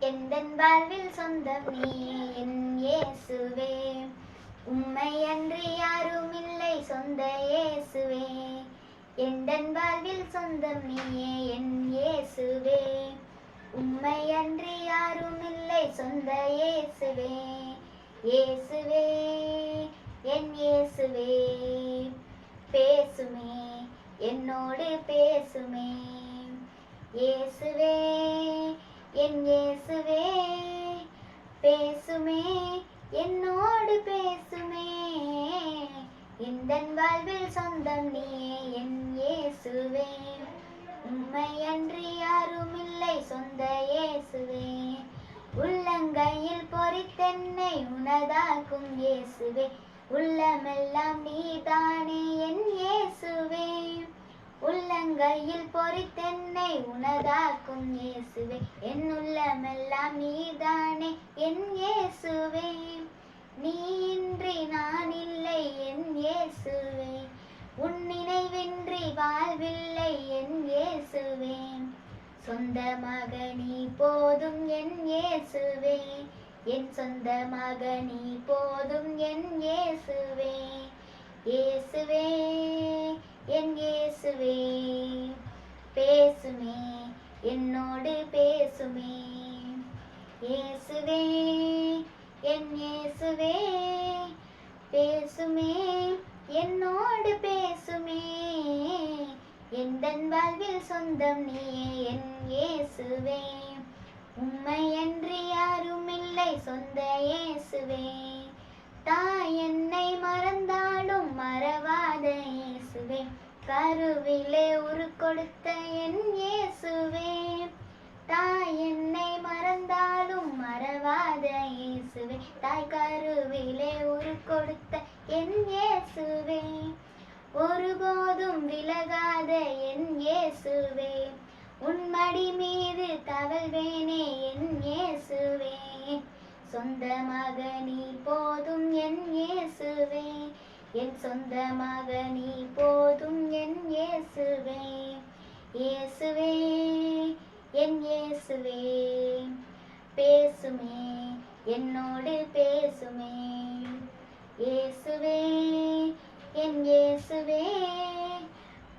எந்தன் வாழ்வில் சொந்தம் நீயே என் இயேசுவே. உம்மை அன்றி யாரும் இல்லை சொந்த இயேசுவே. எந்தன் வாழ்வில் சொந்தம் நீயே என் இயேசுவே. உம்மை அன்றி யாரும் இல்லை சொந்த இயேசுவே. இயேசுவே என் இயேசுவே. பேசுமே என்னோடு பேசுமே. இயேசுவே என் இயேசுவே பேசுமே என்னோடு பேசுமே. எந்தன் வாழ்வில் சொந்தம் நீயே என் இயேசுவே. உண்மை அன்றி யாரும் இல்லை சொந்த இயேசுவே. உள்ளங்கையில் பொறித்தென்னை உனதாக்கும் இயேசுவே. உள்ளமெல்லாம் நீதானே என் இயேசுவே. உள்ளங்கையில் பொறித்தென்னை உனதாக்கும் இயேசுவே. என் உள்ளமெல்லாம் நீதானே என் இயேசுவே. நீ இன்றி நான் இல்லை என் இயேசுவே. உன் நினைவின்றி வாழ்வில்லை என் இயேசுவே. சொந்தமாக நீ போதும் என் இயேசுவே. என் சொந்தமாக நீ போதும் என் இயேசுவே. இயேசுவே என் இயேசுவே. பேசுமே என்னோடு பேசுமே. இயேசுவே என் இயேசுவே பேசுமே என்னோடு பேசுமே. எந்தன் வாழ்வில் சொந்தம் நீயே என் இயேசுவே உம்மை என்று யாரும் இல்லை சொந்த இயேசுவே தாய் என்னை மறந்தாலும் மறவாத இயேசுவே கருவிலே கொடுத்த என் இயேசுவே. தாய் என்னை மறந்தாலும் மறவாத இயேசுவே. தாய் கருவிலே ஒரு கொடுத்த என் இயேசுவே. ஒருபோதும் விலகாத என் இயேசுவே. உன்மடி மீது தவழ்வேனே என் இயேசுவே. சொந்த மகனி போதும் என் இயேசுவே. என் சொந்த மகனி போதும் என் இயேசுவே. இயேசுவே என் இயேசுவே பேசுமே என்னோடு பேசுமே. இயேசுவே என் இயேசுவே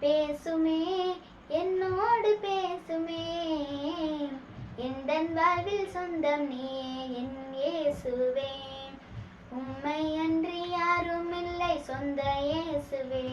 பேசுமே என்னோடு பேசுமே. எந்தன் வாழ்வில் சொந்தம் நீயே என் இயேசுவே. உம்மை அன்றி யாரும் இல்லை சொந்த இயேசுவே.